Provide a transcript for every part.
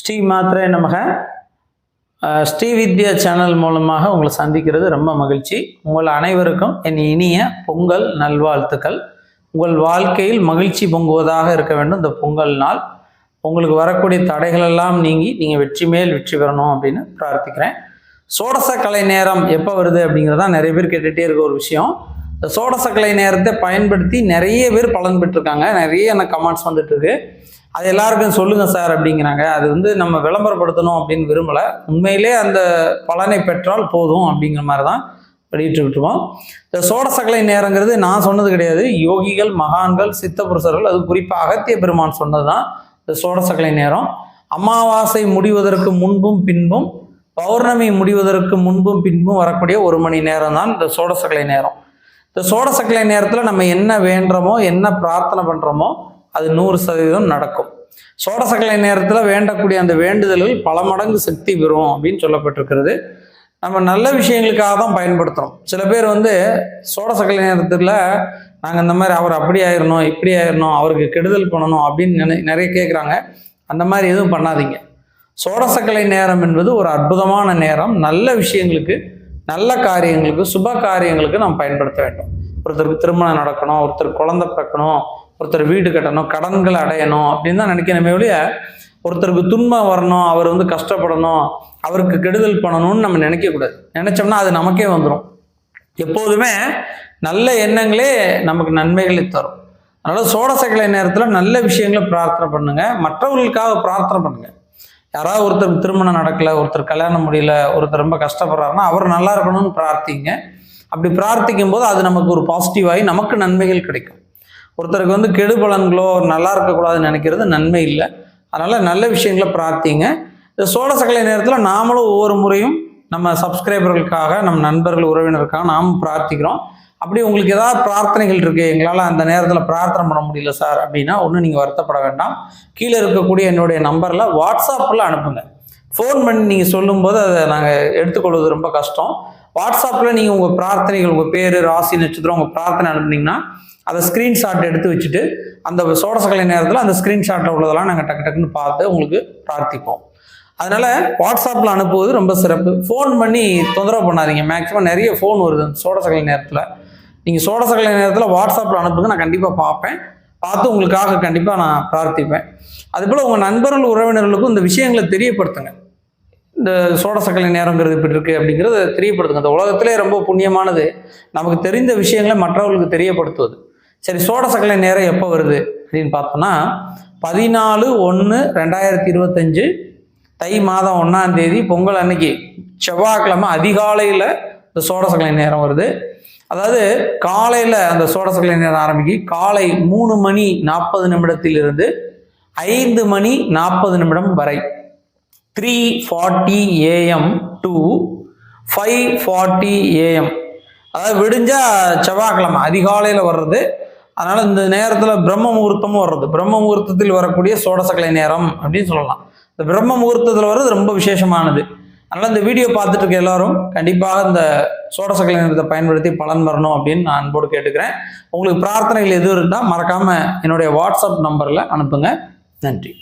ஸ்ரீ மாத்திரை நமக. ஸ்ரீ வித்யா சேனல் மூலமாக உங்களை சந்திக்கிறது ரொம்ப மகிழ்ச்சி. உங்கள் அனைவருக்கும் என் இனிய பொங்கல் நல்வாழ்த்துக்கள். உங்கள் வாழ்க்கையில் மகிழ்ச்சி பொங்குவதாக இருக்க வேண்டும் இந்த பொங்கல் நாள். உங்களுக்கு வரக்கூடிய தடைகளெல்லாம் நீங்கி நீங்கள் வெற்றி மேல் வெற்றி பெறணும் அப்படின்னு பிரார்த்திக்கிறேன். சோடச கலை நேரம் எப்போ வருது அப்படிங்கிறதா நிறைய பேர் கேட்டுகிட்டே இருக்க ஒரு விஷயம். இந்த சோடச கலை நேரத்தை பயன்படுத்தி நிறைய பேர் பலன் பெற்றிருக்காங்க. நிறைய எனக்கு கமெண்ட்ஸ் வந்துட்டு இருக்கு. அது எல்லாருக்கும் சொல்லுங்க சார் அப்படிங்கிறாங்க. அது வந்து நம்ம விளம்பரப்படுத்தணும் அப்படின்னு விரும்பலை. உண்மையிலே அந்த பலனை பெற்றால் போதும் அப்படிங்கிற மாதிரி தான் வெளியிட்டு விட்டுருவோம் இந்த சோடசக்கலை நேரங்கிறது நான் சொன்னது கிடையாது. யோகிகள் மகான்கள் சித்த புருஷர்கள் அது குறிப்பாக அகத்திய பெருமான் சொன்னது தான் இந்த சோடசக்கலை நேரம். அமாவாசை முடிவதற்கு முன்பும் பின்பும் பௌர்ணமி முடிவதற்கு முன்பும் பின்பும் வரக்கூடிய ஒரு மணி நேரம் தான் இந்த சோடசக்கலை நேரம். இந்த சோடசக்கலை நேரத்தில் நம்ம என்ன வேண்டுறோமோ என்ன பிரார்த்தனை பண்ணுறோமோ அது நூறு சதவீதம் நடக்கும். சோடசக்கலை நேரத்தில் வேண்டக்கூடிய அந்த வேண்டுதல்கள் பல மடங்கு சக்தி பெறும் அப்படின்னு சொல்லப்பட்டிருக்கிறது. நம்ம நல்ல விஷயங்களுக்காக தான் பயன்படுத்துகிறோம் சில பேர் வந்து சோடசக்கலை நேரத்தில் நாங்கள் இந்த மாதிரி அவர் அப்படி ஆயிடணும் இப்படி ஆயிடணும் அவருக்கு கெடுதல் பண்ணணும் அப்படின்னு நினை நிறைய கேட்குறாங்க அந்த மாதிரி எதுவும் பண்ணாதீங்க. சோடசக்கலை நேரம் என்பது ஒரு அற்புதமான நேரம். நல்ல விஷயங்களுக்கு நல்ல காரியங்களுக்கு சுப காரியங்களுக்கு நாம் பயன்படுத்த வேண்டும். ஒருத்தருக்கு திருமணம் நடக்கணும் ஒருத்தர் குழந்தை பிறக்கணும் ஒருத்தர் வீடு கட்டணும் கடன்களை அடையணும் அப்படின்னு தான் நினைக்கணுமே ஒழிய ஒருத்தருக்கு துன்பம் வரணும் அவர் வந்து கஷ்டப்படணும் அவருக்கு கெடுதல் பண்ணணும்னு நம்ம நினைக்கக்கூடாது நினைச்சோம்னா அது நமக்கே வந்துடும் எப்போதுமே நல்ல எண்ணங்களே நமக்கு நன்மைகளை தரும். அதனால் சோடசக்கலை நேரத்தில் நல்ல விஷயங்களை பிரார்த்தனை பண்ணுங்கள் மற்றவர்களுக்காக பிரார்த்தனை பண்ணுங்கள் யாராவது ஒருத்தர் திருமணம் நடக்கல ஒருத்தர் கல்யாணம் முடியல ஒருத்தர் ரொம்ப கஷ்டப்படுறாருன்னா அவர் நல்லா இருக்கணும்னு பிரார்த்திங்க. அப்படி பிரார்த்திக்கும் போது அது நமக்கு ஒரு பாசிட்டிவாகி நமக்கு நன்மைகள் கிடைக்கும். ஒருத்தருக்கு வந்து கெடு பலன்களோ நல்லா இருக்கக்கூடாதுன்னு நினைக்கிறது நன்மை இல்லை. அதனால் நல்ல விஷயங்களை பிரார்த்திங்க. இந்த சோழசக்கலை நேரத்தில் நாமளும் ஒவ்வொரு முறையும் நம்ம சப்ஸ்கிரைபர்களுக்காக நம்ம நண்பர்கள் உறவினருக்காக நாமும் பிரார்த்திக்கிறோம். அப்படி உங்களுக்கு ஏதாவது பிரார்த்தனைகள் இருக்குது எங்களால் அந்த நேரத்தில் பிரார்த்தனை பண்ண முடியல சார் அப்படின்னா ஒன்றும் நீங்கள் வருத்தப்பட வேண்டாம். கீழே இருக்கக்கூடிய என்னுடைய நம்பரில் வாட்ஸ்அப்பில் அனுப்புங்க. ஃபோன் பண்ணி நீங்கள் சொல்லும்போது அதை நாங்கள் எடுத்துக்கொள்வது ரொம்ப கஷ்டம். வாட்ஸ்அப்பில் நீங்கள் உங்கள் பிரார்த்தனைகள் உங்கள் பேர் ராசி நட்சத்திரம் உங்கள் பிரார்த்தனை அனுப்புனீங்கன்னா அதை ஸ்க்ரீன்ஷாட் எடுத்து வச்சுட்டு அந்த சோடசக்கலை நேரத்தில் அந்த ஸ்க்ரீன்ஷாட்டில் உள்ளதெல்லாம் நாங்கள் டக்கு டக்குன்னு பார்த்து உங்களுக்கு பிரார்த்திப்போம். அதனால் வாட்ஸ்அப்பில் அனுப்புவது ரொம்ப சிறப்பு. ஃபோன் பண்ணி தொந்தரவு பண்ணாதீங்க. மேக்ஸிமம் நிறைய ஃபோன் வருது அந்த சோடசக்கலை நேரத்தில். நீங்கள் சோடசக்கலை நேரத்தில் வாட்ஸ்அப்பில் அனுப்புங்க. நான் கண்டிப்பாக பார்ப்பேன். பார்த்து உங்களுக்காக கண்டிப்பாக நான் பிரார்த்திப்பேன். அதுபோல் உங்கள் நண்பர்கள் உறவினர்களுக்கும் இந்த விஷயங்களை தெரியப்படுத்துங்க. இந்த சோடசக்கலை நேரங்கிறது இப்படி இருக்குது அப்படிங்கிறத தெரியப்படுத்துங்க. அந்த உலகத்திலே ரொம்ப புண்ணியமானது நமக்கு தெரிந்த விஷயங்களை மற்றவர்களுக்கு தெரியப்படுத்துவது. சரி சோடசக்கலை நேரம் எப்போ வருது அப்படின்னு பார்த்தோம்னா பதினாலு ஒன்று ரெண்டாயிரத்தி இருபத்தஞ்சு தை மாதம் ஒன்றாம் தேதி பொங்கல் அன்னைக்கு செவ்வாய்க்கிழமை அதிகாலையில் இந்த சோடசக்கலை நேரம் வருது. அதாவது காலையில் அந்த சோடசக்கலை நேரம் ஆரம்பிக்கு காலை மூணு மணி நாற்பது நிமிடத்திலிருந்து ஐந்து மணி நாற்பது நிமிடம் வரை. Three forty AM to five forty AM அதாவது விடிஞ்சா செவ்வாய்க்கிழமை அதிகாலையில் வர்றது. அதனால் இந்த நேரத்தில் பிரம்ம முகூர்த்தமும் வர்றது. பிரம்ம முகூர்த்தத்தில் வரக்கூடிய சோடசக்கலை நேரம் அப்படின்னு சொல்லலாம். இந்த பிரம்ம முகூர்த்தத்தில் வர்றது ரொம்ப விசேஷமானது. அதனால் இந்த வீடியோ பார்த்துட்டு இருக்க எல்லாரும் கண்டிப்பாக இந்த சோடசக்கலை நேரத்தை பயன்படுத்தி பலன் வரணும் அப்படின்னு நான் அன்போடு கேட்டுக்கிறேன். உங்களுக்கு பிரார்த்தனைகள் எதுவும் இருந்தால் மறக்காமல் என்னுடைய வாட்ஸ்அப் நம்பரில் அனுப்புங்க. நன்றி.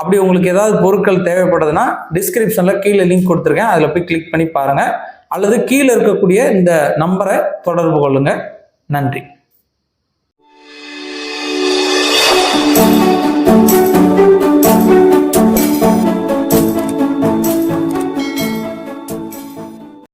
அப்படி உங்களுக்கு ஏதாவது பொருட்கள் தேவைப்படுதுன்னா டிஸ்கிரிப்ஷனில் கீழே லிங்க் கொடுத்துருக்கேன். அதில் போய் கிளிக் பண்ணி பாருங்கள் அல்லது கீழே இருக்கக்கூடிய இந்த நம்பரை தொடர்பு கொள்ளுங்கள் நன்றி.